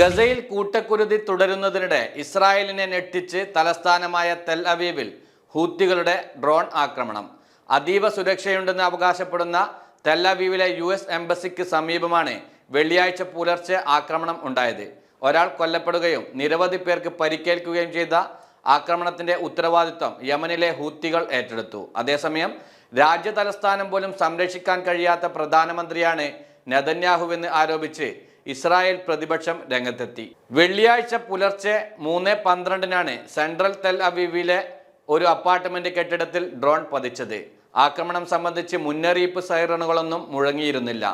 ഗസയിൽ കൂട്ടക്കുരുതി തുടരുന്നതിനിടെ ഇസ്രായേലിനെ ഞെട്ടിച്ച് തലസ്ഥാനമായ തെൽ അവീവിൽ ഹൂത്തികളുടെ ഡ്രോൺ ആക്രമണം. അതീവ സുരക്ഷയുണ്ടെന്ന് അവകാശപ്പെടുന്ന തെൽ അവീവിലെ യു എസ് എംബസിക്ക് സമീപമാണ് വെള്ളിയാഴ്ച പുലർച്ചെ ആക്രമണം ഉണ്ടായത്. ഒരാൾ കൊല്ലപ്പെടുകയും നിരവധി പേർക്ക് പരിക്കേൽക്കുകയും ചെയ്ത ആക്രമണത്തിന്റെ ഉത്തരവാദിത്വം യമനിലെ ഹൂത്തികൾ ഏറ്റെടുത്തു. അതേസമയം രാജ്യതലസ്ഥാനം പോലും സംരക്ഷിക്കാൻ കഴിയാത്ത പ്രധാനമന്ത്രിയാണ് നെതന്യാഹുവെന്ന് ആരോപിച്ച് ഇസ്രായേൽ പ്രതിപക്ഷം രംഗത്തെത്തി. വെള്ളിയാഴ്ച പുലർച്ചെ മൂന്ന് പന്ത്രണ്ടിനാണ് സെൻട്രൽ തെൽ അവീവിലെ ഒരു അപ്പാർട്ട്മെന്റ് കെട്ടിടത്തിൽ ഡ്രോൺ പതിച്ചത്. ആക്രമണം സംബന്ധിച്ച് മുന്നറിയിപ്പ് സൈറണുകളൊന്നും മുഴങ്ങിയിരുന്നില്ല.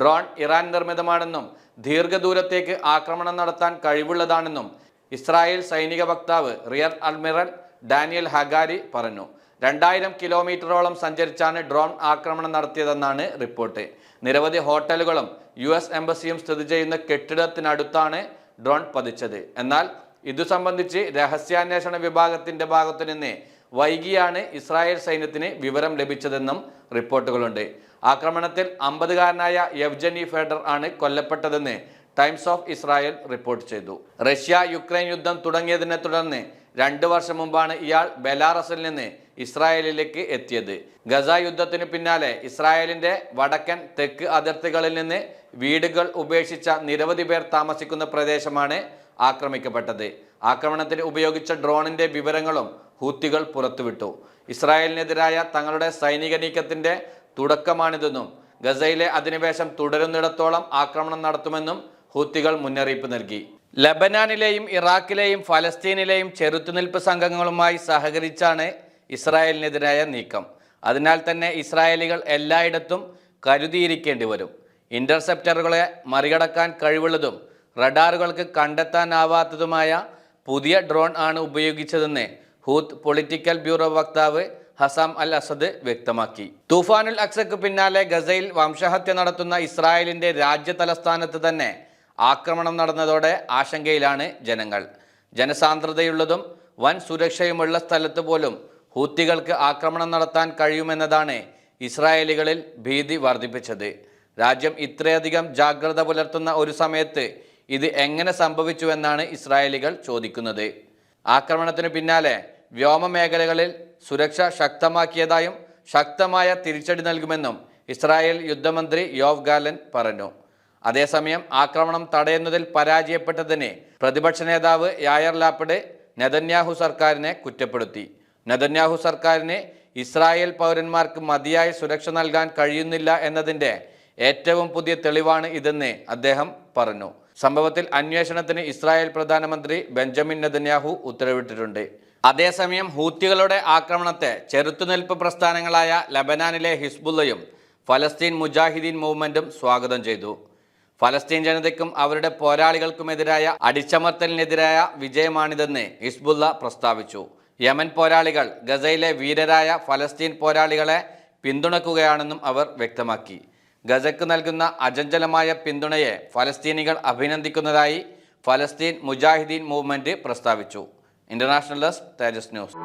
ഡ്രോൺ ഇറാൻ നിർമ്മിതമാണെന്നും ദീർഘദൂരത്തേക്ക് ആക്രമണം നടത്താൻ കഴിവുള്ളതാണെന്നും ഇസ്രായേൽ സൈനിക വക്താവ് റിയർ അഡ്മിറൽ ഡാനിയൽ ഹഗാരി പറഞ്ഞു. രണ്ടായിരം കിലോമീറ്ററോളം സഞ്ചരിച്ചാണ് ഡ്രോൺ ആക്രമണം നടത്തിയതെന്നാണ് റിപ്പോർട്ട്. നിരവധി ഹോട്ടലുകളും യു എസ് എംബസിയും സ്ഥിതി ചെയ്യുന്ന കെട്ടിടത്തിനടുത്താണ് ഡ്രോൺ പതിച്ചത്. എന്നാൽ ഇതു സംബന്ധിച്ച് രഹസ്യാന്വേഷണ വിഭാഗത്തിന്റെ ഭാഗത്തു നിന്ന് വൈകിയാണ് ഇസ്രായേൽ സൈന്യത്തിന് വിവരം ലഭിച്ചതെന്നും റിപ്പോർട്ടുകളുണ്ട്. ആക്രമണത്തിൽ അമ്പതുകാരനായ യവ്ജനി ഫെഡർ ആണ് കൊല്ലപ്പെട്ടതെന്ന് ടൈംസ് ഓഫ് ഇസ്രായേൽ റിപ്പോർട്ട് ചെയ്തു. റഷ്യ യുക്രൈൻ യുദ്ധം തുടങ്ങിയതിനെ തുടർന്ന് രണ്ടു വർഷം മുമ്പാണ് ഇയാൾ ബെലാറസിൽ നിന്ന് ഇസ്രായേലിലേക്ക് എത്തിയത്. ഗസ യുദ്ധത്തിന് പിന്നാലെ ഇസ്രായേലിന്റെ വടക്കൻ തെക്ക് അതിർത്തികളിൽ നിന്ന് വീടുകൾ ഉപേക്ഷിച്ച നിരവധി പേർ താമസിക്കുന്ന പ്രദേശമാണ് ആക്രമിക്കപ്പെട്ടത്. ആക്രമണത്തിന് ഉപയോഗിച്ച ഡ്രോണിന്റെ വിവരങ്ങളും ഹൂത്തികൾ പുറത്തുവിട്ടു. ഇസ്രായേലിനെതിരായ തങ്ങളുടെ സൈനിക നീക്കത്തിന്റെ തുടക്കമാണിതെന്നും ഗസയിലെ അധിനിവേശം തുടരുന്നിടത്തോളം ആക്രമണം നടത്തുമെന്നും ഹൂത്തികൾ മുന്നറിയിപ്പ് നൽകി. ലബനാനിലെയും ഇറാഖിലെയും ഫലസ്തീനിലെയും ചെറുത്തുനിൽപ്പ് സംഘങ്ങളുമായി സഹകരിച്ചാണ് ഇസ്രായേലിനെതിരായ നീക്കം. അതിനാൽ തന്നെ ഇസ്രായേലികൾ എല്ലായിടത്തും കരുതിയിരിക്കേണ്ടി വരും. ഇന്റർസെപ്റ്ററുകളെ മറികടക്കാൻ കഴിവുള്ളതും റഡാറുകൾക്ക് കണ്ടെത്താനാവാത്തതുമായ പുതിയ ഡ്രോൺ ആണ് ഉപയോഗിച്ചതെന്ന് ഹൂത്ത് പൊളിറ്റിക്കൽ ബ്യൂറോ വക്താവ് ഹസാം അൽ അസദ് വ്യക്തമാക്കി. തൂഫാനുൽ അക്സക്ക് പിന്നാലെ ഗസയിൽ വംശഹത്യ നടത്തുന്ന ഇസ്രായേലിന്റെ രാജ്യ തലസ്ഥാനത്ത് തന്നെ ആക്രമണം നടന്നതോടെ ആശങ്കയിലാണ് ജനങ്ങൾ. ജനസാന്ദ്രതയുള്ളതും വൻ സുരക്ഷയുമുള്ള സ്ഥലത്ത് പോലും ഹൂത്തികൾക്ക് ആക്രമണം നടത്താൻ കഴിയുമെന്നതാണ് ഇസ്രായേലികളിൽ ഭീതി വർദ്ധിപ്പിച്ചത്. രാജ്യം ഇത്രയധികം ജാഗ്രത പുലർത്തുന്ന ഒരു സമയത്ത് ഇത് എങ്ങനെ സംഭവിച്ചുവെന്നാണ് ഇസ്രായേലികൾ ചോദിക്കുന്നത്. ആക്രമണത്തിന് പിന്നാലെ വ്യോമ മേഖലകളിൽ സുരക്ഷ ശക്തമാക്കിയതായും ശക്തമായ തിരിച്ചടി നൽകുമെന്നും ഇസ്രായേൽ യുദ്ധമന്ത്രി യോവ് ഗാലൻ പറഞ്ഞു. അതേസമയം ആക്രമണം തടയുന്നതിൽ പരാജയപ്പെട്ടതിനെ പ്രതിപക്ഷ നേതാവ് യായർ ലാപ്പിഡ് നെതന്യാഹു സർക്കാരിനെ കുറ്റപ്പെടുത്തി. നെതന്യാഹു സർക്കാരിന് ഇസ്രായേൽ പൗരന്മാർക്ക് മതിയായ സുരക്ഷ നൽകാൻ കഴിയുന്നില്ല എന്നതിന്റെ ഏറ്റവും പുതിയ തെളിവാണ് ഇതെന്ന് അദ്ദേഹം പറഞ്ഞു. സംഭവത്തിൽ അന്വേഷണത്തിന് ഇസ്രായേൽ പ്രധാനമന്ത്രി ബെഞ്ചമിൻ നെതന്യാഹു ഉത്തരവിട്ടിട്ടുണ്ട്. അതേസമയം ഹൂത്തികളുടെ ആക്രമണത്തെ ചെറുത്തുനിൽപ്പ് പ്രസ്ഥാനങ്ങളായ ലബനാനിലെ ഹിസ്ബുള്ളയും ഫലസ്തീൻ മുജാഹിദീൻ മൂവ്മെന്റും സ്വാഗതം ചെയ്തു. ഫലസ്തീൻ ജനതയ്ക്കും അവരുടെ പോരാളികൾക്കുമെതിരായ അടിച്ചമർത്തലിനെതിരായ വിജയമാണിതെന്ന് ഹിസ്ബുല്ല പ്രസ്താവിച്ചു. യമൻ പോരാളികൾ ഗസയിലെ വീരരായ ഫലസ്തീൻ പോരാളികളെ പിന്തുണക്കുകയാണെന്നും അവർ വ്യക്തമാക്കി. ഗസയ്ക്ക് നൽകുന്ന അജഞ്ചലമായ പിന്തുണയെ ഫലസ്തീനികൾ അഭിനന്ദിക്കുന്നതായി ഫലസ്തീൻ മുജാഹിദീൻ മൂവ്മെന്റ് പ്രസ്താവിച്ചു. International desk Tejas news.